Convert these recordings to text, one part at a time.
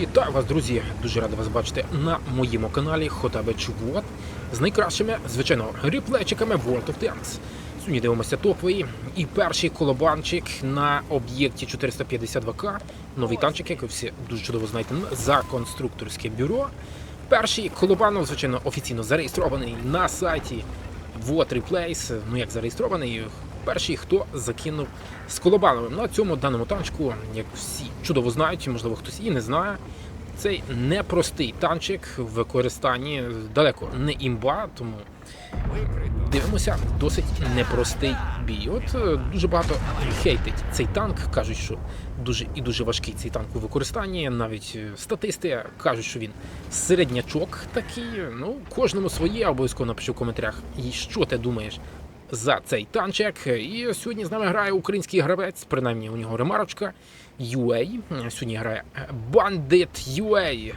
Вітаю вас, друзі! Дуже радий вас бачити на моєму каналі Хотабе Чувот з найкращими, звичайно, реплейчиками World of Tanks. Сьогодні дивимося топовий і перший колобанчик на об'єкті 452К. Новий танчик, як ви всі дуже чудово знаєте, за конструкторське бюро. Перший колобанов, звичайно, офіційно зареєстрований на сайті What Replace. Ну як зареєстрований, перший, хто закинув з Колобановим. На цьому даному танчику, як всі чудово знають, можливо, хтось і не знає. Цей непростий танчик в використанні далеко не імба, тому дивимося досить непростий бій. От е, дуже багато хейтить цей танк, кажуть, що дуже і дуже важкий цей танк у використанні. Навіть е, статисти кажуть, що він середнячок такий. Ну, кожному своє, обов'язково напиши в коментарях, і що ти думаєш за цей танчик. І сьогодні з нами грає український гравець, принаймні у нього ремарочка UA. Сьогодні грає Bandit UA.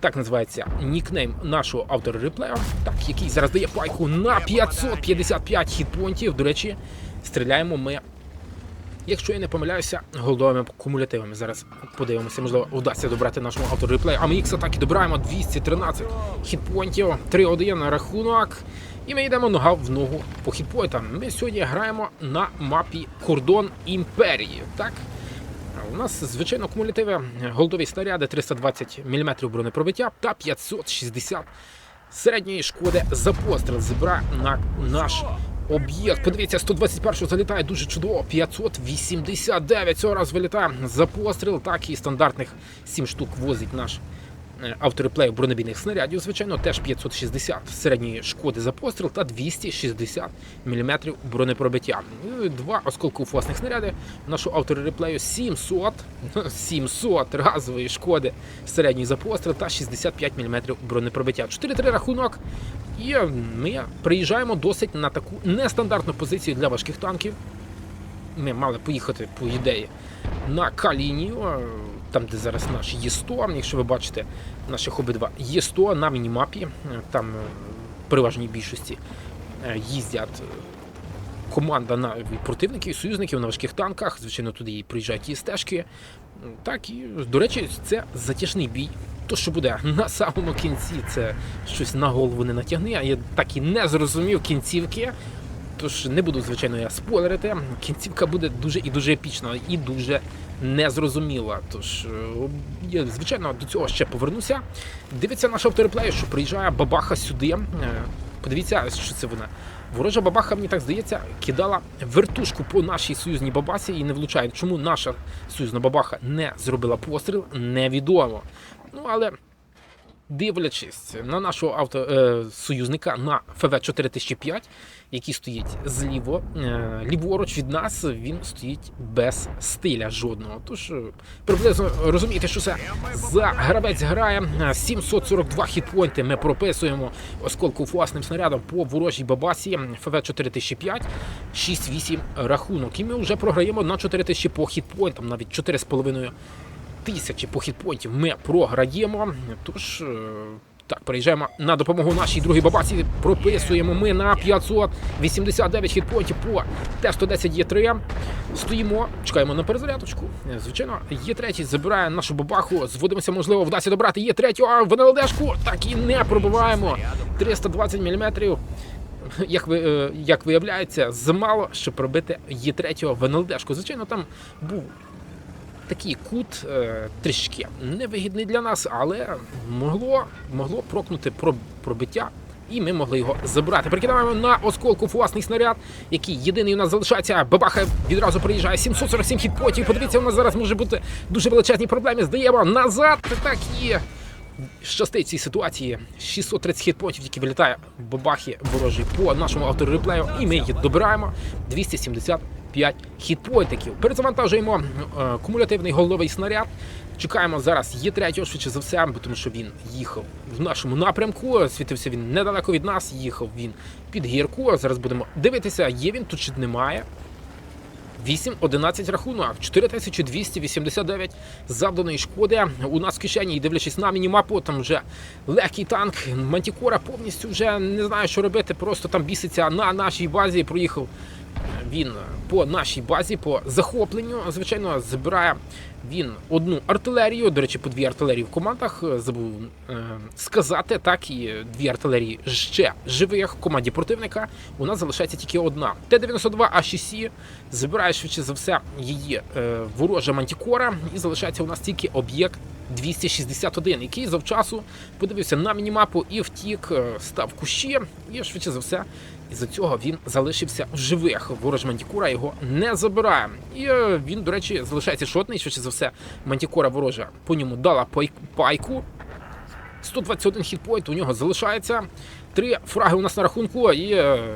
Так називається нікнейм нашого автора реплея, так, який зараз дає пайку на 555 хітпонтів. До речі, стріляємо ми, якщо я не помиляюся, голдовими кумулятивами. Зараз подивимося, можливо, вдасться добрати нашому автору реплею. А ми їх атаки добираємо 213 хітпонтів, 3-1 на рахунок. І ми йдемо нога в ногу по хітпойтам. Ми сьогодні граємо на мапі Кордон Імперії. Так? У нас, звичайно, кумулятиви голдові снаряди 320 мм бронепробиття та 560 середньої шкоди за постріл зібрає на наш об'єкт. Подивіться, 121 залітає дуже чудово. 589 цього раз вилітає за постріл. Так і стандартних 7 штук возить наш е, автореплей бронебійних снарядів, звичайно, теж 560 середньої шкоди за постріл та 260 мм бронепробиття. Ну, Два осколково-фугасних снаряди нашого автореплею 700, 700 разової шкоди середньої за постріл та 65 мм бронепробиття. 4-3 рахунок. І ми приїжджаємо досить на таку нестандартну позицію для важких танків. Ми мали поїхати по ідеї на Калінію, там де зараз наш Є100, якщо ви бачите наших обидва Є100 на мінімапі, е, там е, в переважній більшості е, їздять команда на противників, союзників на важких танках. Звичайно, туди і приїжджають і стежки. Так і, до речі, це затяжний бій. То, що буде на самому кінці, це щось на голову не натягне. А я так і не зрозумів кінцівки. Тож не буду, звичайно, я спойлерити. Кінцівка буде дуже і дуже епічна, і дуже незрозуміла. Тож, е, я, звичайно, до цього ще повернуся. Дивиться наш автореплей, що приїжджає бабаха сюди. Е, Подивіться, що це вона. Ворожа бабаха, мені так здається, кидала вертушку по нашій союзній бабасі і не влучає. Чому наша союзна бабаха не зробила постріл, невідомо. Ну, але дивлячись на нашого авто, е, союзника на ФВ 4005, який стоїть зліво, е, ліворуч від нас, він стоїть без стиля жодного. Тож е, приблизно розумієте, що це за гравець грає Е, 742 хітпойнти. Ми прописуємо осколку власним снарядом по ворожій бабасі ФВ 4005, 6-8 рахунок. І ми вже програємо на 4000 по хітпойнтам, навіть 4,5 тисячі по хітпойнтів ми програємо. Тож. е, Так, переїжджаємо на допомогу нашій другій бабасі. Прописуємо ми на 589 хітпойнтів по Т-110 Є3. Стоїмо, чекаємо на перезарядочку. Звичайно, Є3 забирає нашу бабаху. Зводимося, можливо, вдасться добрати Є3, а в НЛДшку так і не пробиваємо. 320 мм. Як ви е, як виявляється, замало, щоб пробити Є3 в НЛДшку. Звичайно, там був такий кут е, трішки невигідний для нас, але могло, могло прокнути про, пробиття. І ми могли його забрати. Прикидаємо на осколку власний снаряд, який єдиний у нас залишається. Бабаха відразу приїжджає. 747 хітпотів. Подивіться, у нас зараз може бути дуже величезні проблеми. Здаємо назад. Так є. Щастить цій ситуації 630 хітпотів, які вилітає бабахи ворожі по нашому автореплею, і ми її добираємо 275 хітпоінтиків. Перезавантажуємо е, кумулятивний головий снаряд. Чекаємо зараз є третього, швидше за все, тому що він їхав в нашому напрямку. Світився він недалеко від нас, їхав він під гірку. Зараз будемо дивитися, є він тут чи немає. 8-11 рахунок, 4289 завданої шкоди. У нас в кишені, і дивлячись на мінімапу, там вже легкий танк. Мантікора повністю вже не знає, що робити. Просто там біситься на нашій базі. Проїхав він по нашій базі, по захопленню, звичайно, збирає він одну артилерію. До речі, по дві артилерії в командах забув е, сказати. Так і дві артилерії ще живих в команді противника. У нас залишається тільки одна. Т-92 А6 збирає швидше за все її е, ворожа мантікора, і залишається у нас тільки об'єкт 261, який завчасу подивився на мінімапу і втік, е, став кущі, і швидше за все. Із-за цього він залишився в живих. Ворож Мантікора його не забирає. І е, він, до речі, залишається шотний. Швидше за все, Мантікора ворожа по ньому дала пайку. 121 хітпойнт у нього залишається. Три фраги у нас на рахунку. І, е,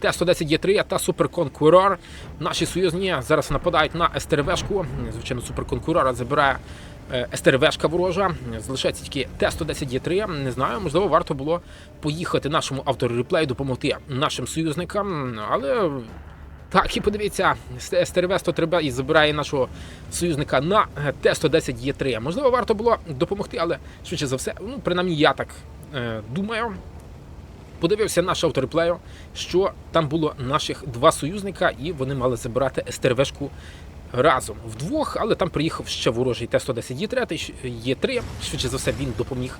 Т-110 Є3 та Суперконкурор. Наші союзні зараз нападають на СТРВшку. Звичайно, Суперконкурора забирає СТРВшка ворожа. Залишається тільки Т-110 Є3. Не знаю, можливо, варто було поїхати нашому автору реплею, допомогти нашим союзникам. Але так, і подивіться, СТРВ 103 і забирає нашого союзника на е, Т-110 Є3. Можливо, варто було допомогти, але швидше за все, ну, принаймні я так е, думаю. Подивився наш автор реплею, що там було наших два союзника, і вони мали забирати СТРВшку разом вдвох, але там приїхав ще ворожий Т-110 Є3, Є3. Швидше за все, він допоміг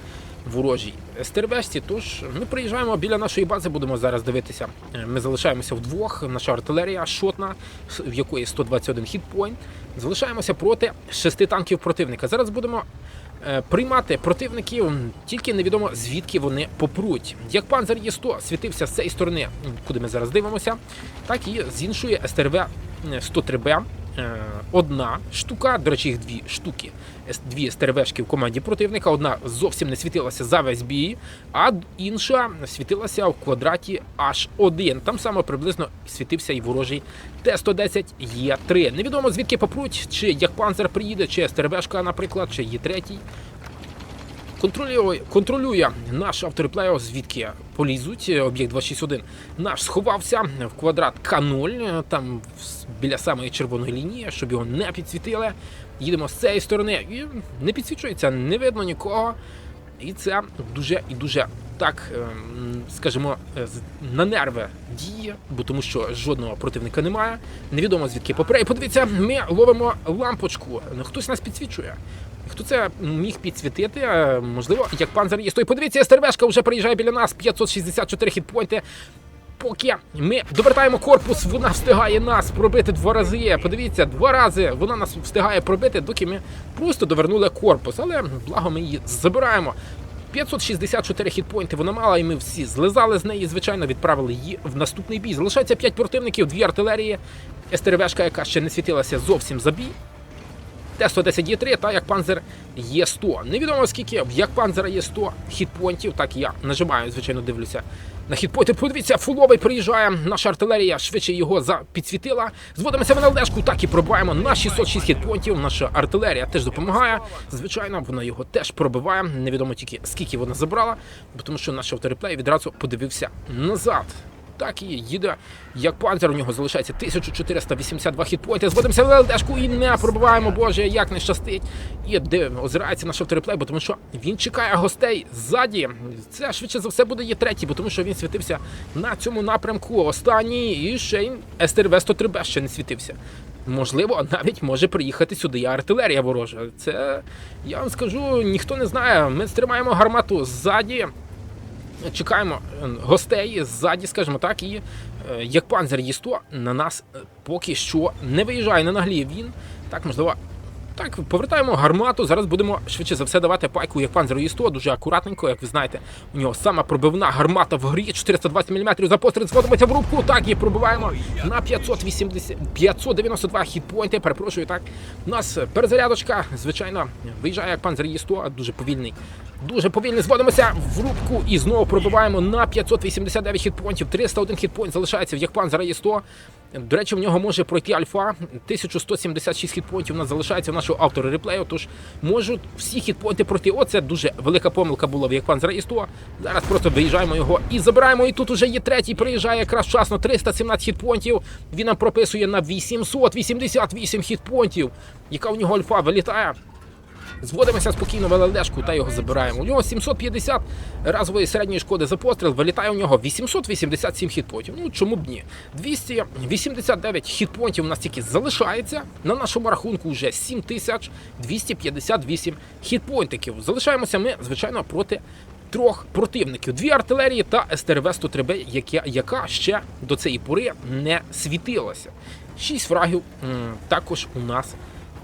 ворожій СТРВшці. Тож ми приїжджаємо біля нашої бази, будемо зараз дивитися. Е, Ми залишаємося вдвох. Наша артилерія шотна, в якої 121 хітпойнт. Залишаємося проти шести танків противника. Зараз будемо е, приймати противників, тільки невідомо звідки вони попруть. Як панзер Є100 світився з цієї сторони, куди ми зараз дивимося, так і з іншої СТРВ 103Б. Е, Одна штука, до речі, їх дві штуки, дві стервешки в команді противника. Одна зовсім не світилася за весь бій, а інша світилася в квадраті H1. Там саме приблизно світився і ворожий Т-110 Є3. Невідомо звідки попруть, чи як панзер приїде, чи стервешка, наприклад, чи Є3. Контролює, контролює наш автореплеєр, звідки полізуть. Е, Об'єкт 261 наш сховався в квадрат К0, е, там біля самої червоної лінії, щоб його не підсвітили. Їдемо з цієї сторони і не підсвічується, не видно нікого. І це дуже і дуже так, ем, скажімо, е, на нерви діє, бо тому що жодного противника немає. Невідомо звідки попре. І подивіться, ми ловимо лампочку. Ну, Хтось нас підсвічує. Хто це міг підсвітити? Е, Можливо, як панзер є. Стой, подивіться, СТРВшка вже приїжджає біля нас. 564 хітпойнти. Поки ми довертаємо корпус, вона встигає нас пробити два рази. Подивіться, два рази вона нас встигає пробити, доки ми просто довернули корпус. Але благо ми її забираємо. 564 хітпоінти вона мала, і ми всі злизали з неї. Звичайно, відправили її в наступний бій. Залишається 5 противників, дві артилерії. СТРВшка, яка ще не світилася зовсім за бій. Т-110 Є3 та як панзер Є100. Невідомо скільки як панзера є 100 хітпоінтів, так я нажимаю, звичайно, дивлюся на хітпойнти. Подивіться, фуловий приїжджає. Наша артилерія швидше його підсвітила. Зводимося в належку, так і пробиваємо на 606 хітпонтів. Наша артилерія теж допомагає. Звичайно, вона його теж пробиває. Невідомо тільки скільки вона забрала, тому що наш автореплей відразу подивився назад. Так і їде як панзер. У нього залишається 1482 хітпойнти. Зводимося в ЛДшку і не пробиваємо. Боже, як не щастить. І де озирається наш авториплей, бо тому що він чекає гостей ззаді. Це швидше за все буде є третій, бо тому що він світився на цьому напрямку. Останній і ще й СТРВ 103Б ще не світився. Можливо, навіть може приїхати сюди і артилерія ворожа. Це я вам скажу, ніхто не знає. Ми стримаємо гармату ззаді чекаємо е, гостей ззаді, скажімо так, і е, як панзер Є100 на нас е, поки що не виїжджає, не нагліє він. Так, можливо. Так, повертаємо гармату. Зараз будемо швидше за все давати пайку як панзеру Є100, дуже акуратненько, як ви знаєте. У нього сама пробивна гармата в грі 420 мм за постріл зводимося в рубку. Так, і пробиваємо на 580, 592 хітпойнти. Перепрошую, так. У нас перезарядочка, звичайно, виїжджає як панзер Є100, дуже повільний. Дуже повільно зводимося в рубку і знову пробиваємо на 589 хітпонтів. 301 хітпонт залишається в Якпанзера є 100. До речі, в нього може пройти альфа. 1176 хітпонтів у нас залишається в нашого автора реплею. Тож можуть всі хітпонти пройти. Оце дуже велика помилка була в Якпанзера є 100. Зараз просто виїжджаємо його і забираємо. І тут уже є третій. Приїжджає якраз вчасно 317 хітпонтів. Він нам прописує на 888 хітпонтів. Яка у нього альфа вилітає? Зводимося спокійно в ЛЛДшку та його забираємо. У нього 750 разової середньої шкоди за постріл, вилітає у нього 887 хітпотів. Ну чому б ні? 289 хітпонтів у нас тільки залишається. На нашому рахунку вже 7258 хітпойнтиків. Залишаємося ми, звичайно, проти трьох противників: дві артилерії та СТРВ 103 б яка, ще до цієї пори не світилася. Шість фрагів також у нас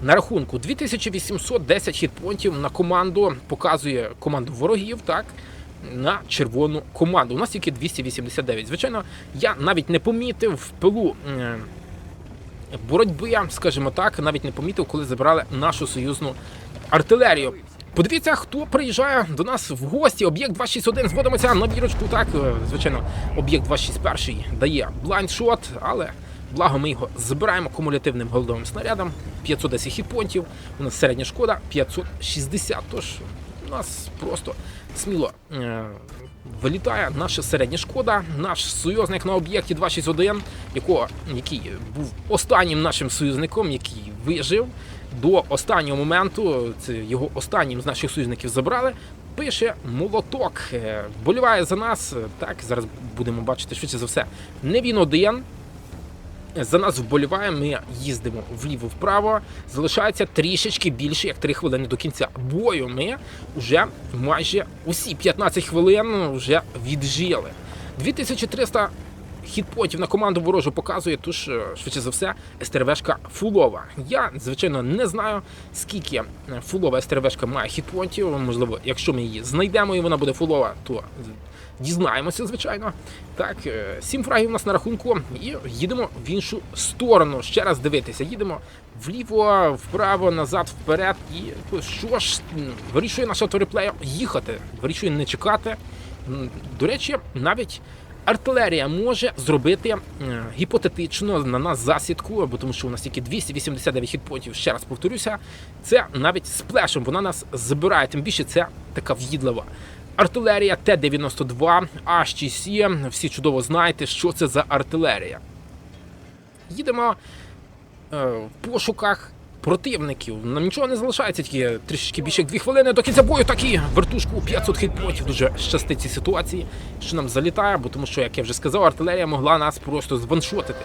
на рахунку. 2810 хітпонтів на команду показує команду ворогів. Так. На червону команду. У нас тільки 289. Звичайно, я навіть не помітив в пилу боротьби, скажімо так, навіть не помітив, коли забрали нашу союзну артилерію. Подивіться, хто приїжджає до нас в гості. Об'єкт 261. Зводимося на бірочку. Так, е, звичайно, об'єкт 261 дає блайндшот, але благо ми його забираємо кумулятивним голдовим снарядом. 510 хітпонтів. У нас середня шкода 560. Тож у нас просто сміло е, вилітає наша середня шкода, наш союзник на об'єкті 261, якого, який був останнім нашим союзником, який вижив до останнього моменту. Це його останнім з наших союзників забрали. Пише молоток, е, вболіває за нас. е, Так, зараз будемо бачити швидше за все. Не він один. За нас вболіває, ми їздимо вліво-вправо. Залишається трішечки більше, як 3 хвилини до кінця бою. Ми вже майже усі 15 хвилин вже віджили. 2300 хітпотів на команду ворожу показує, тож е, швидше за все СТРВшка фулова. Я, звичайно, не знаю, скільки е, фулова СТРВшка має хітпонтів. Можливо, якщо ми її знайдемо і вона буде фулова, то дізнаємося, звичайно. Так, е, сім фрагів у нас на рахунку, і їдемо в іншу сторону. Ще раз дивитися. Їдемо вліво, вправо, назад, вперед. І що ж вирішує наш автореплеєр їхати, вирішує не чекати. До речі, навіть. Артилерія може зробити е, гіпотетично на нас засідку, бо тому що у нас тільки 289 хітпотів. Ще раз повторюся, це навіть сплешем вона нас забирає. Тим більше це така в'їдлива артилерія Т-92, H6, всі чудово знаєте, що це за артилерія. Їдемо е, в пошуках противників. Нам нічого не залишається, тільки трішечки більше як дві хвилини до кінця бою. Такі вертушку 500 хітпотів. Дуже щастить цій ситуації, що нам залітає, бо тому що, як я вже сказав, артилерія могла нас просто званшотити.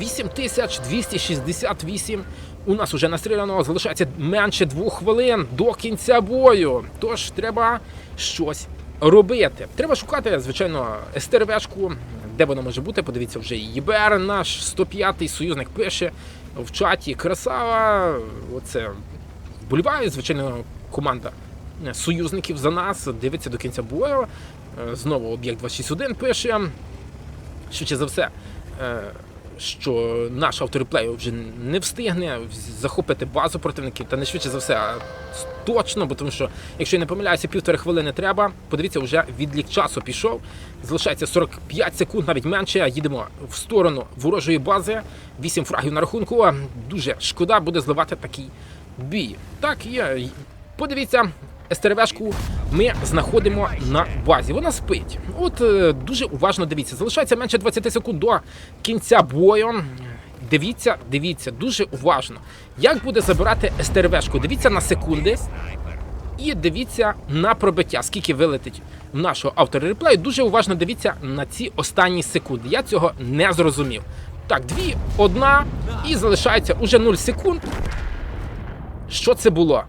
8268 у нас уже настріляно, залишається менше двох хвилин до кінця бою. Тож треба щось робити. Треба шукати, звичайно, СТРВшку, де вона може бути. Подивіться, вже ЄБР, наш 105-й союзник пише в чаті. Красава. Оце вболіває, звичайно, команда союзників за нас. Дивиться до кінця бою. Е, Знову об'єкт 261 пише. Швидше за все. Що наш автореплей вже не встигне захопити базу противників, та не швидше за все, а точно, бо тому що, якщо я не помиляюся, півтори хвилини треба. Подивіться, вже відлік часу пішов. Залишається 45 секунд, навіть менше. Їдемо в сторону ворожої бази. 8 фрагів на рахунку. Дуже шкода буде зливати такий бій. Так, є. Подивіться, СТРВшку ми знаходимо на базі. Вона спить. От е, дуже уважно дивіться. Залишається менше 20 секунд до кінця бою. Дивіться, дивіться, дуже уважно. Як буде забирати СТРВшку? Дивіться на секунди. І дивіться на пробиття, скільки вилетить нашого автора реплею. Дуже уважно дивіться на ці останні секунди. Я цього не зрозумів. Так, дві, одна, і залишається уже 0 секунд. Що це було?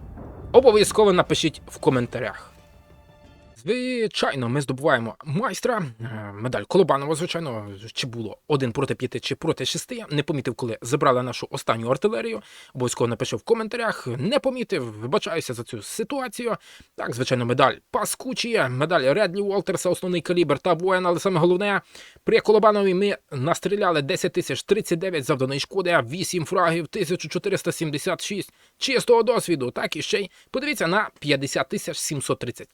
Обов'язково напишіть в коментарях. Звичайно, ми здобуваємо майстра, е, медаль Колобанова, звичайно, чи було один проти п'яти, чи проти шести. Не помітив, коли забрали нашу останню артилерію. Обов'язково напишу в коментарях. Не помітив, вибачаюся за цю ситуацію. Так, звичайно, медаль паскучі, медаль Редлі Уолтерса, основний калібр та воїн, але саме головне, при Колобанові ми настріляли 10 тисяч 39 завданої шкоди, 8 фрагів, 1476 чистого досвіду. Так і ще й подивіться на 50 тисяч 730.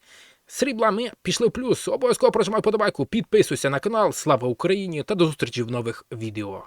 Срібла ми пішли в плюс. Обов'язково прожимай подобайку, підписуйся на канал. Слава Україні та до зустрічі в нових відео.